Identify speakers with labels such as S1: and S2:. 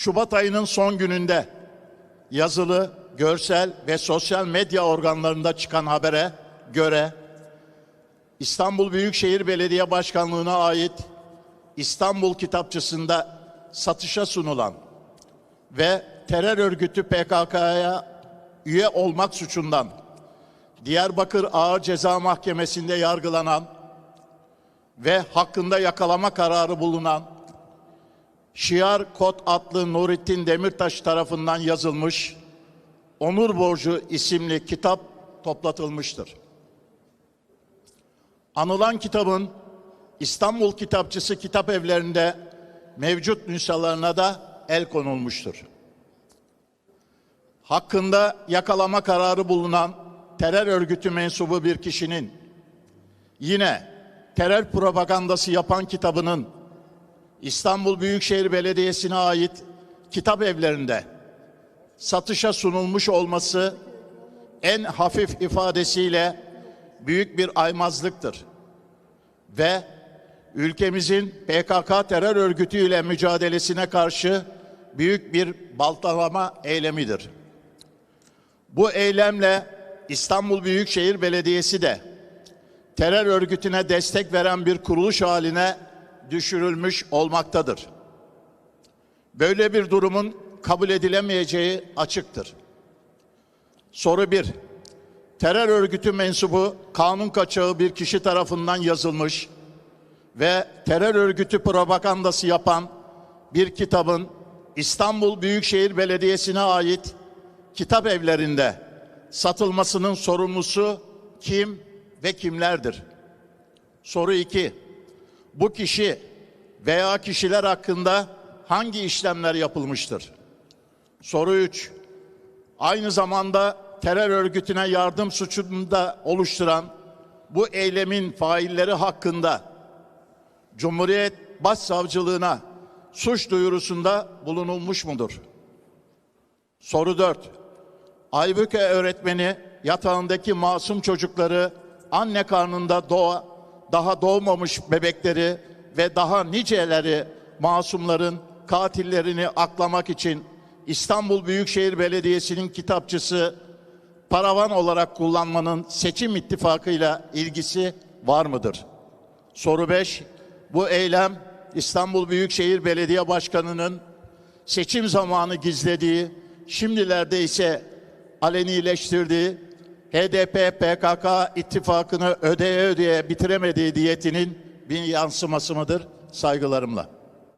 S1: Şubat ayının son gününde yazılı, görsel ve sosyal medya organlarında çıkan habere göre İstanbul Büyükşehir Belediye Başkanlığı'na ait İstanbul Kitapçısı'nda satışa sunulan ve terör örgütü PKK'ya üye olmak suçundan Diyarbakır Ağır Ceza Mahkemesi'nde yargılanan ve hakkında yakalama kararı bulunan Şiar Kod adlı Nurettin Demirtaş tarafından yazılmış Onur Borcu isimli kitap toplatılmıştır. Anılan kitabın İstanbul Kitapçısı kitap evlerinde mevcut nüshalarına da el konulmuştur. Hakkında yakalama kararı bulunan terör örgütü mensubu bir kişinin yine terör propagandası yapan kitabının İstanbul Büyükşehir Belediyesi'ne ait kitap evlerinde satışa sunulmuş olması en hafif ifadesiyle büyük bir aymazlıktır. Ve ülkemizin PKK terör örgütüyle mücadelesine karşı büyük bir baltalama eylemidir. Bu eylemle İstanbul Büyükşehir Belediyesi de terör örgütüne destek veren bir kuruluş haline düşürülmüş olmaktadır. Böyle bir durumun kabul edilemeyeceği açıktır. Soru 1. Terör örgütü mensubu kanun kaçağı bir kişi tarafından yazılmış ve terör örgütü propagandası yapan bir kitabın İstanbul Büyükşehir Belediyesi'ne ait kitap evlerinde satılmasının sorumlusu kim ve kimlerdir? Soru 2. Bu kişi veya kişiler hakkında hangi işlemler yapılmıştır? Soru 3. Aynı zamanda terör örgütüne yardım suçunu oluşturan bu eylemin failleri hakkında Cumhuriyet Başsavcılığına suç duyurusunda bulunulmuş mudur? Soru 4. Aybüke öğretmeni yatağındaki masum çocukları anne karnında doğa, daha doğmamış bebekleri ve daha niceleri masumların katillerini aklamak için İstanbul Büyükşehir Belediyesi'nin kitapçısı paravan olarak kullanmanın seçim ittifakıyla ilgisi var mıdır? Soru 5. Bu eylem İstanbul Büyükşehir Belediye Başkanı'nın seçim zamanı gizlediği, şimdilerde ise alenileştirdiği HDP PKK ittifakını ödeye ödeye bitiremediği diyetinin bir yansıması mıdır? Saygılarımla.